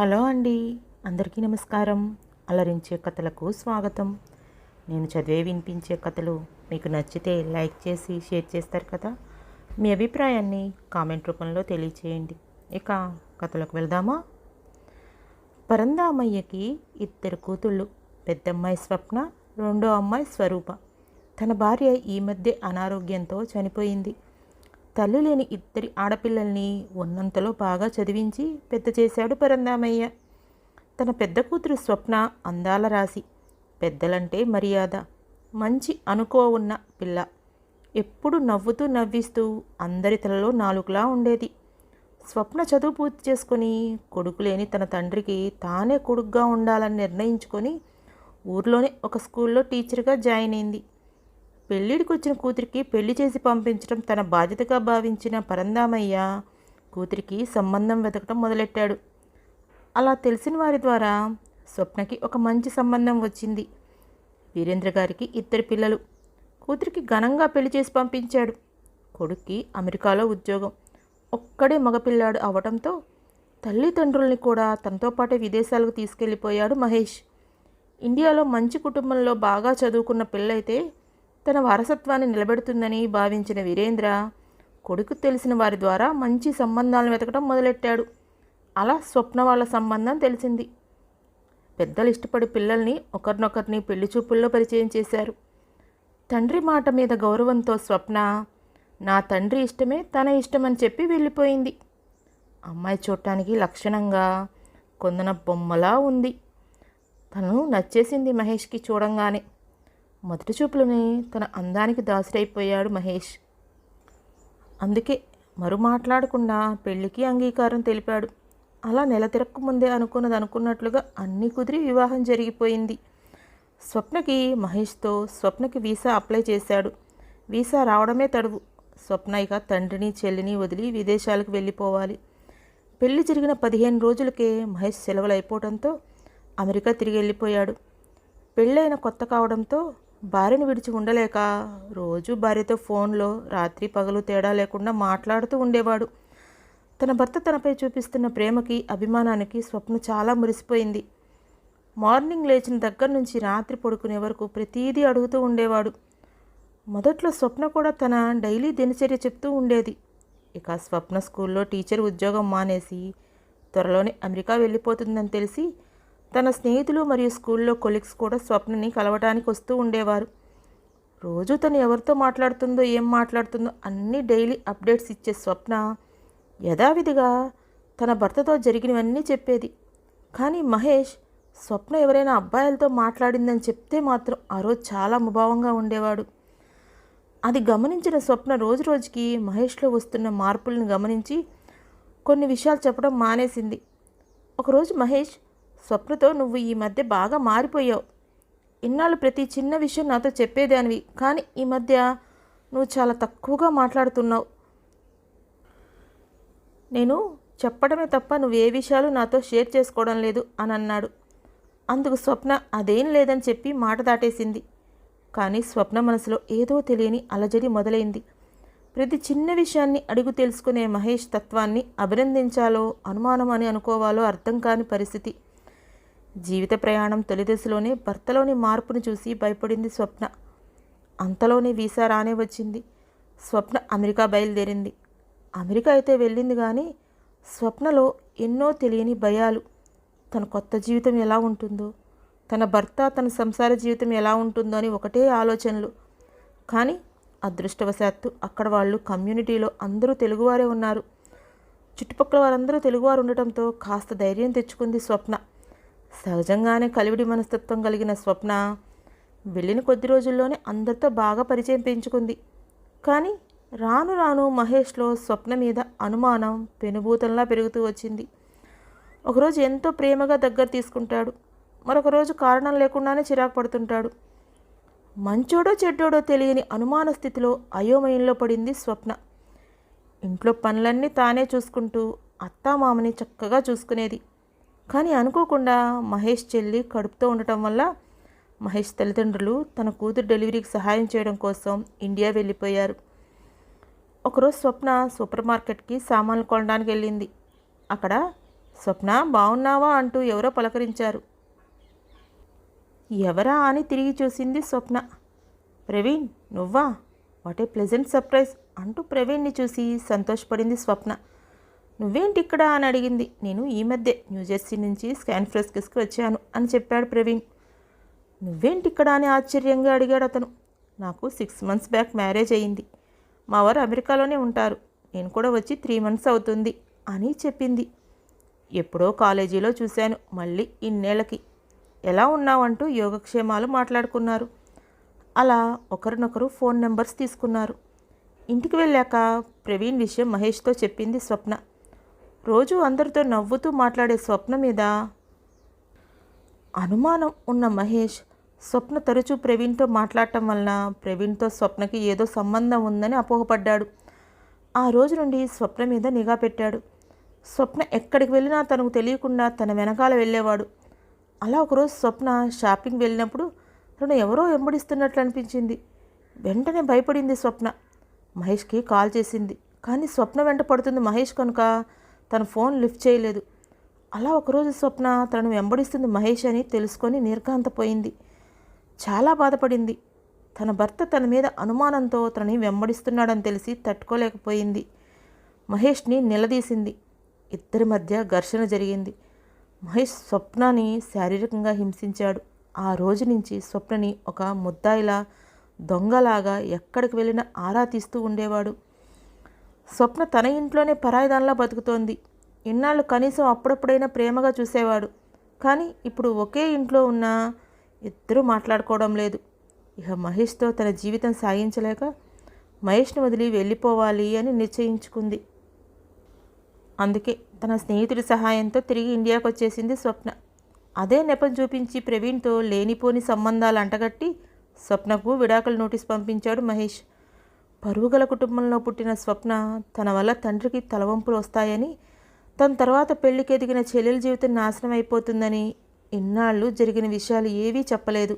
Hello అండి. అందరికీ నమస్కారం. అలరించే కథలకు స్వాగతం. నేను చదివే వినిపించే కథలు మీకు నచ్చితే లైక్ చేసి షేర్ చేస్తారు కదా. మీ అభిప్రాయాన్ని కామెంట్ రూపంలో తెలియచేయండి. ఇక కథలకు వెళ్దామా? పరందామయ్యకి ఇద్దరు కూతుళ్ళు పెద్దమ్మాయి స్వప్న రెండో అమ్మాయి స్వరూప. తన భార్య ఈ మధ్య అనారోగ్యంతో చనిపోయింది. తల్లి లేని ఇద్దరి ఆడపిల్లల్ని ఉన్నంతలో బాగా చదివించి పెద్ద చేశాడు పరందామయ్య. తన పెద్ద కూతురు స్వప్న అందాల రాశి. పెద్దలంటే మర్యాద. మంచి అనుకో ఉన్న పిల్ల. ఎప్పుడు నవ్వుతూ నవ్విస్తూ అందరి తలలో నాలుగులా ఉండేది. స్వప్న చదువు పూర్తి చేసుకొని కొడుకు లేని తన తండ్రికి తానే కొడుకుగా ఉండాలని నిర్ణయించుకొని ఊర్లోనే ఒక స్కూల్లో టీచర్గా జాయిన్ అయింది. పెళ్ళిడికి వచ్చిన కూతురికి పెళ్ళి చేసి పంపించడం తన బాధ్యతగా భావించిన పరందామయ్య కూతురికి సంబంధం వెతకడం మొదలెట్టాడు. అలా తెలిసిన వారి ద్వారా స్వప్నకి ఒక మంచి సంబంధం వచ్చింది. వీరేంద్ర గారికి ఇద్దరు పిల్లలు. కూతురికి ఘనంగా పెళ్ళి చేసి పంపించాడు. కొడుక్కి అమెరికాలో ఉద్యోగం. ఒక్కడే మగపిల్లాడు అవటంతో తల్లిదండ్రుల్ని కూడా తనతో పాటే విదేశాలకు తీసుకెళ్ళిపోయాడు మహేష్. ఇండియాలో మంచి కుటుంబంలో బాగా చదువుకున్న పిల్లయితే తన వారసత్వాన్ని నిలబెడుతుందని భావించిన వీరేంద్ర కొడుకు తెలిసిన వారి ద్వారా మంచి సంబంధాలను వెతకడం మొదలెట్టాడు. అలా స్వప్న వాళ్ళ సంబంధం తెలిసింది. పెద్దలు ఇష్టపడి పిల్లల్ని ఒకరినొకరిని పెళ్ళి చూపుల్లో పరిచయం చేశారు. తండ్రి మాట మీద గౌరవంతో స్వప్న నా తండ్రి ఇష్టమే తన ఇష్టమని చెప్పి వెళ్ళిపోయింది. అమ్మాయి చూడటానికి లక్షణంగా కొందన బొమ్మలా ఉంది. తను నచ్చేసింది మహేష్కి చూడంగానే. మొదటి చూపులోనే తన అందానికి దాసుడైపోయాడు మహేష్. అందుకే మరు మాట్లాడకుండా పెళ్ళికి అంగీకారం తెలిపాడు. అలా నెల తిరక్కు ముందే అనుకున్నది అనుకున్నట్లుగా అన్నీ కుదిరి వివాహం జరిగిపోయింది. స్వప్నకి మహేష్తో స్వప్నకి వీసా అప్లై చేశాడు. వీసా రావడమే తడువు. స్వప్న ఇక తండ్రిని చెల్లిని వదిలి విదేశాలకు వెళ్ళిపోవాలి. పెళ్ళి జరిగిన పదిహేను రోజులకే మహేష్ సెలవులు అయిపోవడంతో అమెరికా తిరిగి వెళ్ళిపోయాడు. పెళ్ళైన కొత్త కావడంతో భార్యను విడిచి ఉండలేక రోజు భార్యతో ఫోన్లో రాత్రి పగలు తేడా లేకుండా మాట్లాడుతూ ఉండేవాడు. తన భర్త తనపై చూపిస్తున్న ప్రేమకి అభిమానానికి స్వప్న చాలా మురిసిపోయింది. మార్నింగ్ లేచిన దగ్గర నుంచి రాత్రి పడుకునే వరకు ప్రతీదీ అడుగుతూ ఉండేవాడు. మొదట్లో స్వప్న కూడా తన డైలీ దినచర్య చెప్తూ ఉండేది. ఇక స్వప్న స్కూల్లో టీచర్ ఉద్యోగం మానేసి త్వరలోనే అమెరికా వెళ్ళిపోతుందని తెలిసి తన స్నేహితులు మరియు స్కూల్లో కొలీగ్స్ కూడా స్వప్నని కలవటానికి వస్తూ ఉండేవారు. రోజు తను ఎవరితో మాట్లాడుతుందో ఏం మాట్లాడుతుందో అన్ని డైలీ అప్డేట్స్ ఇచ్చే స్వప్న యథావిధిగా తన భర్తతో జరిగినవన్నీ చెప్పేది. కానీ మహేష్ స్వప్న ఎవరైనా అబ్బాయిలతో మాట్లాడిందని చెప్తే మాత్రం ఆ రోజు చాలా ముభావంగా ఉండేవాడు. అది గమనించిన స్వప్న రోజు రోజుకి మహేష్లో వస్తున్న మార్పులను గమనించి కొన్ని విషయాలు చెప్పడం మానేసింది. ఒకరోజు మహేష్ స్వప్నతో నువ్వు ఈ మధ్య బాగా మారిపోయావు. ఇన్నాళ్ళు ప్రతి చిన్న విషయం నాతో చెప్పేదానివి కానీ ఈ మధ్య నువ్వు చాలా తక్కువగా మాట్లాడుతున్నావు. నేను చెప్పడమే తప్ప నువ్వు ఏ విషయాలు నాతో షేర్ చేసుకోవడం లేదు అని అన్నాడు. అందుకు స్వప్న అదేం లేదని చెప్పి మాట దాటేసింది. కానీ స్వప్న మనసులో ఏదో తెలియని అలజడి మొదలైంది. ప్రతి చిన్న విషయాన్ని అడుగు తెలుసుకునే మహేష్ తత్వాన్ని అభినందించాలో అనుమానం అని అనుకోవాలో అర్థం కాని పరిస్థితి. జీవిత ప్రయాణం తొలి దశలోనే భర్తలోని మార్పును చూసి భయపడింది స్వప్న. అంతలోనే వీసా రానే వచ్చింది. స్వప్న అమెరికా బయలుదేరింది. అమెరికా అయితే వెళ్ళింది కానీ స్వప్నలో ఎన్నో తెలియని భయాలు. తన కొత్త జీవితం ఎలా ఉంటుందో తన భర్త తన సంసార జీవితం ఎలా ఉంటుందో అని ఒకటే ఆలోచనలు. కానీ అదృష్టవశాత్తు అక్కడ వాళ్ళు కమ్యూనిటీలో అందరూ తెలుగువారే ఉన్నారు. చుట్టుపక్కల వారందరూ తెలుగువారు ఉండటంతో కాస్త ధైర్యం తెచ్చుకుంది స్వప్న. సహజంగానే కలివిడి మనస్తత్వం కలిగిన స్వప్న వెళ్ళిన కొద్ది రోజుల్లోనే అందరితో బాగా పరిచయం పెంచుకుంది. కానీ రాను రాను మహేష్లో స్వప్న మీద అనుమానం పెనుభూతంలా పెరుగుతూ వచ్చింది. ఒకరోజు ఎంతో ప్రేమగా దగ్గర తీసుకుంటాడు. మరొక రోజు కారణం లేకుండానే చిరాకు పడుతుంటాడు. మంచోడో చెడ్డోడో తెలియని అనుమాన స్థితిలో అయోమయంలో పడింది స్వప్న. ఇంట్లో పనులన్నీ తానే చూసుకుంటూ అత్తామామని చక్కగా చూసుకునేది. కానీ అనుకోకుండా మహేష్ చెల్లి కడుపుతో ఉండటం వల్ల మహేష్ తల్లిదండ్రులు తన కూతురు డెలివరీకి సహాయం చేయడం కోసం ఇండియా వెళ్ళిపోయారు. ఒకరోజు స్వప్న సూపర్ మార్కెట్కి సామాన్లు కొనడానికి వెళ్ళింది. అక్కడ స్వప్న బాగున్నావా? అంటూ ఎవరో పలకరించారు. ఎవరా? అని తిరిగి చూసింది స్వప్న. ప్రవీణ్ నువ్వా? వాట్ ఏ ప్లెజెంట్ సర్ప్రైజ్ అంటూ ప్రవీణ్ని చూసి సంతోషపడింది స్వప్న. నువ్వేంటి ఇక్కడ అని అడిగింది. నేను ఈ మధ్య న్యూజెర్సీ నుంచి స్కాన్ ఫ్రెస్కిస్కి వచ్చాను అని చెప్పాడు ప్రవీణ్. నువ్వేంటి ఇక్కడ అని ఆశ్చర్యంగా అడిగాడు అతను. నాకు సిక్స్ మంత్స్ బ్యాక్ మ్యారేజ్ అయ్యింది మా వారు అమెరికాలోనే ఉంటారు. నేను కూడా వచ్చి త్రీ మంత్స్ అవుతుంది అని చెప్పింది. ఎప్పుడో కాలేజీలో చూశాను మళ్ళీ ఇన్నేళ్ళకి. ఎలా ఉన్నావంటూ యోగక్షేమాలు మాట్లాడుకున్నారు. అలా ఒకరినొకరు ఫోన్ నెంబర్స్ తీసుకున్నారు. ఇంటికి వెళ్ళాక ప్రవీణ్ విషయం మహేష్తో చెప్పింది స్వప్న. రోజు అందరితో నవ్వుతూ మాట్లాడే స్వప్న మీద అనుమానం ఉన్న మహేష్ స్వప్న తరచూ ప్రవీణ్తో మాట్లాడటం వలన ప్రవీణ్తో స్వప్నకి ఏదో సంబంధం ఉందని అపోహపడ్డాడు. ఆ రోజు నుండి స్వప్న మీద నిఘా పెట్టాడు. స్వప్న ఎక్కడికి వెళ్ళినా తనకు తెలియకుండా తన వెనకాల వెళ్ళేవాడు. అలా ఒకరోజు స్వప్న షాపింగ్ వెళ్ళినప్పుడు తను ఎవరో వెంబడిస్తున్నట్లు అనిపించింది. వెంటనే భయపడింది స్వప్న. మహేష్కి కాల్ చేసింది. కానీ స్వప్న వెంట పడుతుంది మహేష్ కనుక తన ఫోన్ లిఫ్ట్ చేయలేదు. అలా ఒకరోజు స్వప్న తనను వెంబడిస్తుంది మహేష్ అని తెలుసుకొని నిర్ఘాంతపోయింది. చాలా బాధపడింది. తన భర్త తన మీద అనుమానంతో తనని వెంబడిస్తున్నాడని తెలిసి తట్టుకోలేకపోయింది. మహేష్ని నిలదీసింది. ఇద్దరి మధ్య ఘర్షణ జరిగింది. మహేష్ స్వప్నాని శారీరకంగా హింసించాడు. ఆ రోజు నుంచి స్వప్నని ఒక ముద్దాయిలా దొంగలాగా ఎక్కడికి వెళ్ళినా ఆరా తీస్తూ ఉండేవాడు. స్వప్న తన ఇంట్లోనే పరాయిదానిలా బతుకుతోంది. ఇన్నాళ్ళు కనీసం అప్పుడప్పుడైనా ప్రేమగా చూసేవాడు. కానీ ఇప్పుడు ఒకే ఇంట్లో ఉన్న ఇద్దరూ మాట్లాడుకోవడం లేదు. ఇక మహేష్తో తన జీవితం సాగించలేక మహేష్ని వదిలి వెళ్ళిపోవాలి అని నిశ్చయించుకుంది. అందుకే తన స్నేహితుడి సహాయంతో తిరిగి ఇండియాకు వచ్చేసింది స్వప్న. అదే నెపం చూపించి ప్రవీణ్తో లేనిపోని సంబంధాలు అంటగట్టి స్వప్నకు విడాకుల నోటీస్ పంపించాడు మహేష్. పరుగుగల కుటుంబంలో పుట్టిన స్వప్న తన వల్ల తండ్రికి తలవంపులు వస్తాయని తన తర్వాత పెళ్ళికి ఎదిగిన చెల్లెల జీవితం నాశనం అయిపోతుందని ఇన్నాళ్ళు జరిగిన విషయాలు ఏవీ చెప్పలేదు.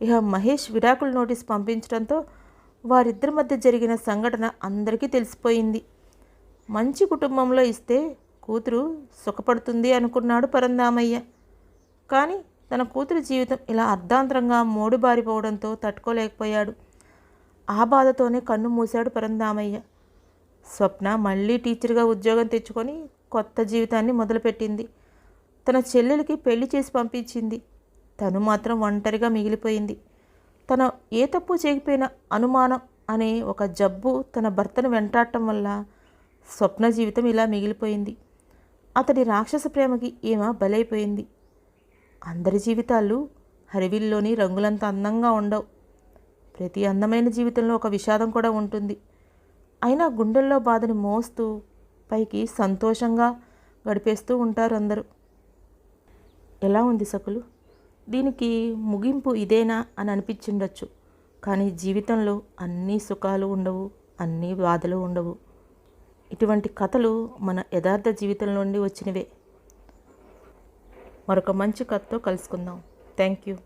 ఇక మహేష్ విడాకుల నోటీస్ పంపించడంతో వారిద్దరి మధ్య జరిగిన సంఘటన అందరికీ తెలిసిపోయింది. మంచి కుటుంబంలో ఇస్తే కూతురు సుఖపడుతుంది అనుకున్నాడు పరందామయ్య కానీ తన కూతురి జీవితం ఇలా అర్ధాంతరంగా మోడుబారిపోవడంతో తట్టుకోలేకపోయాడు. ఆ బాధతోనే కన్ను మూశాడు పరందామయ్య స్వప్న మళ్ళీ టీచర్గా ఉద్యోగం తెచ్చుకొని కొత్త జీవితాన్ని మొదలుపెట్టింది. తన చెల్లెలకి పెళ్ళి చేసి పంపించింది. తను మాత్రం ఒంటరిగా మిగిలిపోయింది. తన ఏ తప్పు చేయకపోయిన అనుమానం అనే ఒక జబ్బు తన భర్తను వెంటాడటం వల్ల స్వప్న జీవితం ఇలా మిగిలిపోయింది. అతడి రాక్షస ప్రేమకి ఈమె బలైపోయింది. అందరి జీవితాలు హరివిల్లోని రంగులంత అందంగా ఉండవు. ప్రతి అందమైన జీవితంలో ఒక విషాదం కూడా ఉంటుంది. అయినా గుండెల్లో బాధని మోస్తూ పైకి సంతోషంగా గడిపేస్తూ ఉంటారు అందరూ. ఎలా ఉంది సకులు? దీనికి ముగింపు ఇదేనా అని అనిపించిండొచ్చు. కానీ జీవితంలో అన్ని సుఖాలు ఉండవు అన్ని బాధలు ఉండవు. ఇటువంటి కథలు మన యథార్థ జీవితం నుండి వచ్చినవే. మరొక మంచి కథతో కలుసుకుందాం. Thank you.